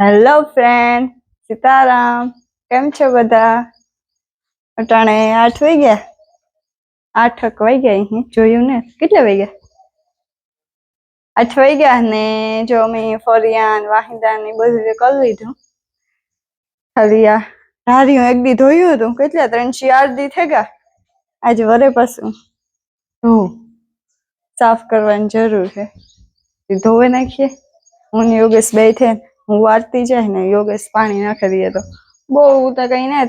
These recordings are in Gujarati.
હેલો ફ્રેન્ડ સીતારામ, કેમ છો બધા? અટાણે આઠ વાઈ ગયા? આઠક વાઈ ગયા અહીં, જોયું ને? કેટલા વાઈ ગયા? આઠ વાઈ ગયા ને જો મેં ફરિયાન વાહિંદા ને બધું કરી લીધું. ખાલી આ હું એક દી ધોયું હતું. કેટલા? ત્રણ ચાર દી થઈ ગયા. આજે વરે પાછું. ધોવું સાફ કરવાની જરૂર છે. એ ધોવે નાખીએ. હું ને યોગેશ બે થઈને. હું વારતી જાય ને યોગેશ પાણી નાખી દઈએ તો. બહુ તો કઈ ને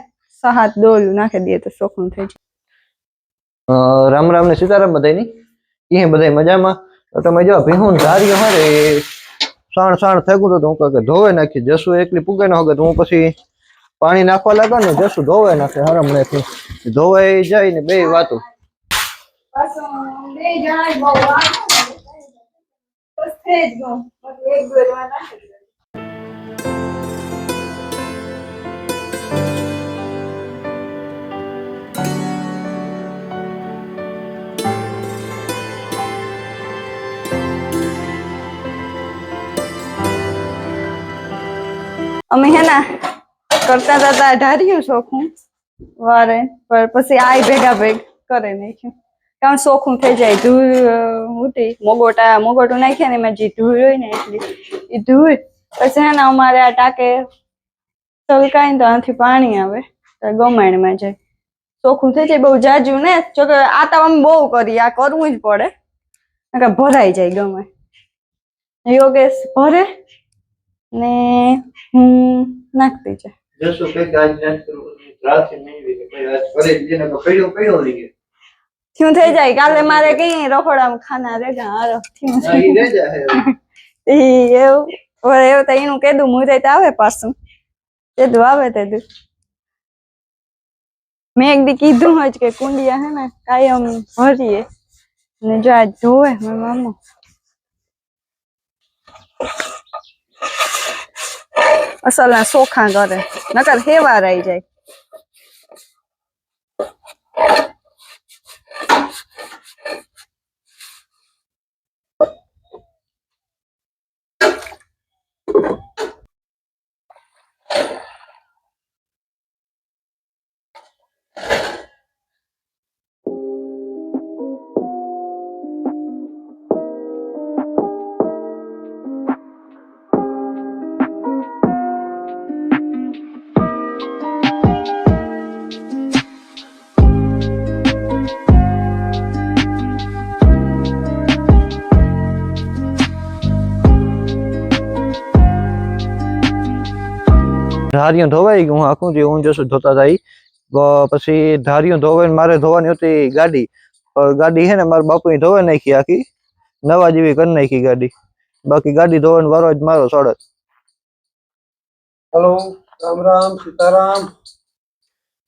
સહાત ડોલું નાખી દઈએ તો શોખનું થઈ જાય. રામ રામ ને સીતારામ બધાયની એ બધાય મજામાં? તો તમે જો ભીહું ધાર્યો હારે એ સાણ સાણ થયું તો હું કહે કે ધોવે નાખી જશું એકલી પૂગે ન હોગે તો હું પછી પાણી નાખવા લાગે ને જશું ધોવાય નાખે હરમણે ધોવાઈ જાય ને બે વાતો. અમે હે ને કરતા હતા ઢાર્યું શોખું. વારે, પણ પછી આય ભેગા ભેગ કરે નાખ્યું. કારણ શોખું થઈ જાય, ધૂળ ઉઠી. મોગોટા, મોગોટું નાખ્યા ને એમાં જે ધૂળ હોય ને એટલી, એ ધૂળ. પછી ને અમારે આ ટાંકે છલકાય ને તો આથી પાણી આવે, તો ગમાણમાં જાય. શોખું થઈ જાય, બહુ જાજુ ને, જોકે આ તો અમે બહુ કરી આ કરવું જ પડે. ભરાઈ જાય ગમે. યોગેશ ભરે ને હું નાખતી છે જસુ કંઈક આજ રાતથી નહીં આજ કરે જ ને પડ્યો પડ્યો લઈ ગયો થયું થઈ જાય કાલે મારે કઈ રખોડામાં ખાના રે હારો થયું ઈ એવું હવે એવું તો એનું કીધું તો આવે પાછું કીધું આવે તે મેં એક દી કીધું હોય કે કુંડિયા હે ને કાયમ ભરીએ ને જો આ જોવે મારા મામા અસલ ના સોખા કરે. નકર હેવા રહી જાય. ધાર્યું ધોવાઈ ગયું હું આખું હું જશું ધોતા થાય પછી ધાર્યું ધોવાઈને મારે ધોવાની હતી ગાડી. ગાડી હે ને મારા બાપુએ ધોવાઈ નાખી આખી. નવા જેવી કરી નાખી ગાડી. બાકી ગાડી ધોવાનો વારો જ મારો સડત હેલો રામ રામ સીતારામ.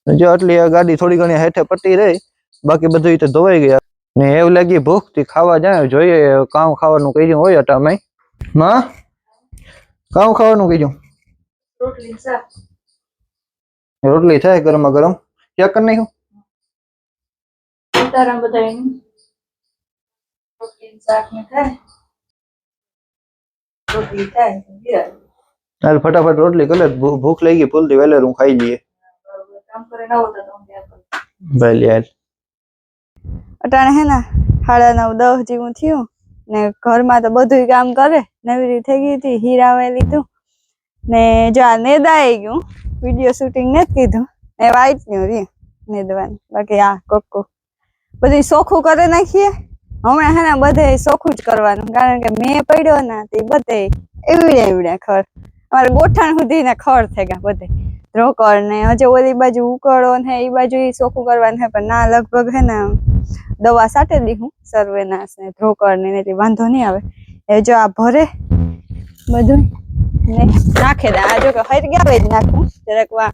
જો આટલી ગાડી થોડી ઘણી હેઠે પટી રહી. બાકી બધું રીતે તો ધોવાઈ ગયા. ને એવું લાગી ભૂખથી ખાવા જાય. જોઈએ કામ ખાવાનું કહી હોય અટામે. માં? કામ ખાવાનું કીધું રોટલી શાક રોટલી થાય ગરમા ગરમ. ક્યાં કરી નાખ્યું? સીતારામ બધાયનું રોટલી શાક ને થાય રોટલી થાય હાલ ફટાફટ રોટલી કરે ભૂખ લઈ ગઈ ભૂલતી વહેલે હું ખાઈ લઈએ. કામ કરે ના હોતા તો. ભલે અટાણે હે ને સાડા નવ દસ જેવું થયું ને ઘરમાં તો બધું કામ કરે. નવી રીતે થઈ ગઈ હતી હીરાવે લીધું. ને જો આ નેદાઈ ગયું વીડિયો શૂટિંગ ને કીધું. એ વાઈટનું રી નેદવાનું. બાકી આ કોકો બધું સોખું કરી નાખીએ. હમણાં હે ને બધે સોખું જ કરવાનું. કારણ કે મેં પડ્યો ના તે બધે એવડે એવડે ખર. અમારે ગોઠણ સુધી ને ખર થઈ ગયા બધે રોકડ ને હજે ઓલી બાજુ ઉકળો ને એ બાજુ સોખું કરવાનું છે પણ ના, લગભગ હે ને દવા સાટે દીધું સર્વેનાશ ને ધ્રોકડ ને એટલે વાંધો નહીં આવે. એ જો આ ભરે બધું ને નાખે દે. આ જો કે હરગાવે જ નાખું. જરાક વા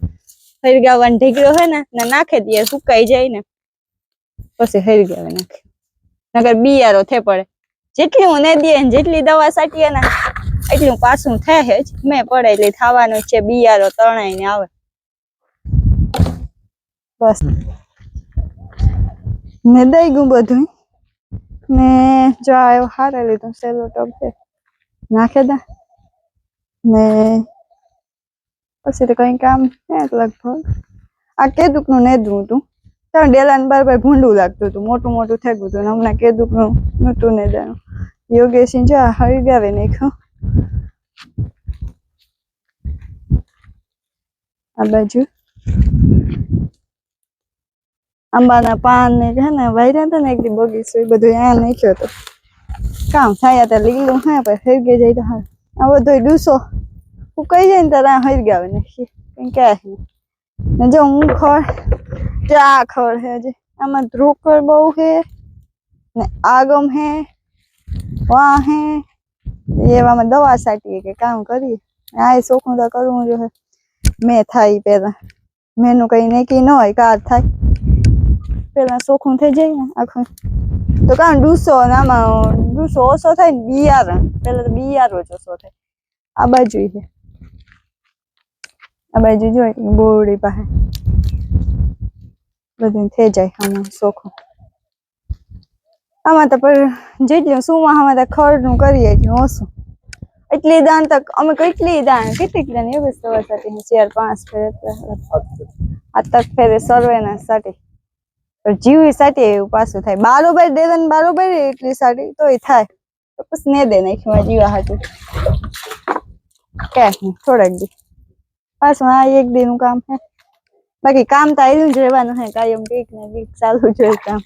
હરગાવાનો ઢીકડો હોય ને ને નાખે દઈએ સુકાઈ જાય ને. પછી હરગાવે નાખે. નકર બિયારો થે પડે. જેટલી હું ને ને જેટલી દવા સાટીએ ને, એટલું પાછું થાય જ. મેં પડે એટલે થવાનું છે, બિયારો તણાઈને આવે. બસ. ને દઈ ગયું બધું. ને જો આવ્યો હારે લીધું, સેલો ટોપ છે. નાખે દા. ને પછી તો કઈ કામ ને લગભગ. આ કેદુકનું નેદવું હતું. ત્યાં ડેલાને ભાઈ ભૂંડું લાગતું હતું. મોટું મોટું થઈ ગયું હતું ને હમણાં કેદુકનું નહોતું નેદાનું યોગેશી જો હળગાવી નાખ્યું. આ બાજુ. આંબાના પાન ને છે ને વાયરા હતા ને એક દી બગીચો એ બધું અહીંયા નાખ્યો હતો. કામ થાય ત્યાં લીલું હા પછી હરગે જાય તો હા આ બધો ડૂસો. ઉકાઈ જાય ને તારા આ ગયા નાખીએ? કંઈ ક્યાં ને જો હું ખડ જે આ ખડ હે જે આમાં ધ્રોકર બહુ હે ને આગમ હે વાહ હે એવામાં દવા છાંટીએ કે કામ કરીએ. આ ચોખ્ખું તો કરવું જોઈએ મેં થાય પેલા મેનું કઈ નક્કી ન હોય કાર થાય. પેલા શોખું થઈ જાય ને આખું. તો કારણ ડૂસો ને આમાં ડૂસો ઓછો થાય ને બિયારણ. પેલા તો બિયારો જ ઓછો થાય. આ બાજુ છે. આ બાજુ જોઈ બોરડી પાસે. બધું થઈ જાય આમાં સોખો. આમાં તો પર જેટલું સુવા આમાં તો ખડનું કરીએ એટલું ઓછું એટલી દાણ તક અમે કેટલી દાણ કેટલી દાણ એવી સવાર સાથે ચાર પાંચ ફેરે આ તક ફેરે સર્વે ના સાટી. પણ જીવી સાટી એવું પાછું થાય. બારોબાર ડેલન બારોબાર એટલી સાટી તોય થાય. તો પછી ને દે નાખી જીવા હાટું. કે થોડાક દી. પાછું આ એક દી નું કામ હે. બાકી કામ તો આવ્યું જ રહેવાનું હે, કાયમ કંઈક ને કંઈક ચાલુ જ હોય કામ.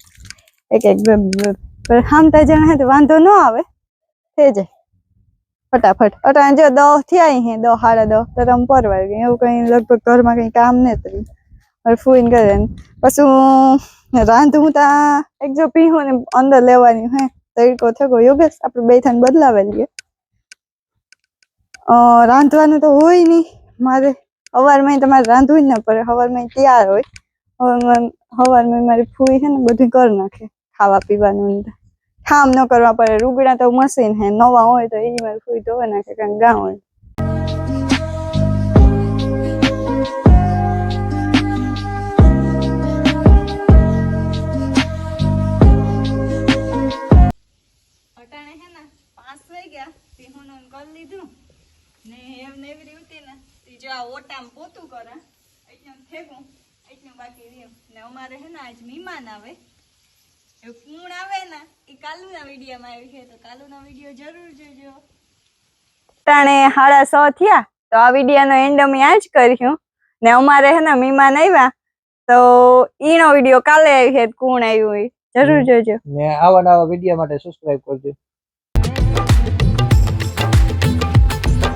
એક એક પણ હામતા જણા તો વાંધો ન આવે. થઈ જાય. ફટાફટ. અટાણે જો દહ થયા હે, દહ હાડા દહ, તો તમે પરવાર ગઈ. એવું કઈ લગભગ ઘરમાં કઈ કામ નહીં કર્યું ફૂઈને કરે પછી રાંધું તા એક જો પીહું ને અંદર લેવાની, હે. તરીકો થયો યોગેશ આપણે બે થાને બદલાવે લઈએ રાંધવાનું તો હોય નહીં મારે સવારમાં તમારે રાંધવું જ ના પડે. સવારમાં તૈયાર હોય. સવારમાં મારી ફૂઈ છે ને બધું કરી નાખે ખાવા પીવાનું કામ ન કરવા પડે. રૂગડા તો મશીન હે. નવા હોય તો એ મારી ફૂઈ ધોવા નાખે, કારણ ગામ હોય. થઈ ગયા. પીહુનું કરી લીધું. ને એમ એવી ઉઠી ને તે જો આ ઓટામ પોતું કરે એટલું ફેંકું. એટલું બાકી રહ્યું ને અમારે હે ને આજ મહેમાન આવે. એ કુણ આવે ને એ કાલુના વિડીયોમાં આવી છે. તો કાલુના વીડિયો જરૂર જોજો. ટાણે સાડા સો થયા. તો આ વિડીયોનો એન્ડ અમે આ જ કર્યું. ને અમારે હે ને મહેમાન આવ્યા. તો ઈનો વીડિયો કાલે આવી છે કુણ આવ્યું હોય. જરૂર જોજો. ને આવા નવા વીડિયો માટે સબસ્ક્રાઇબ કરજો.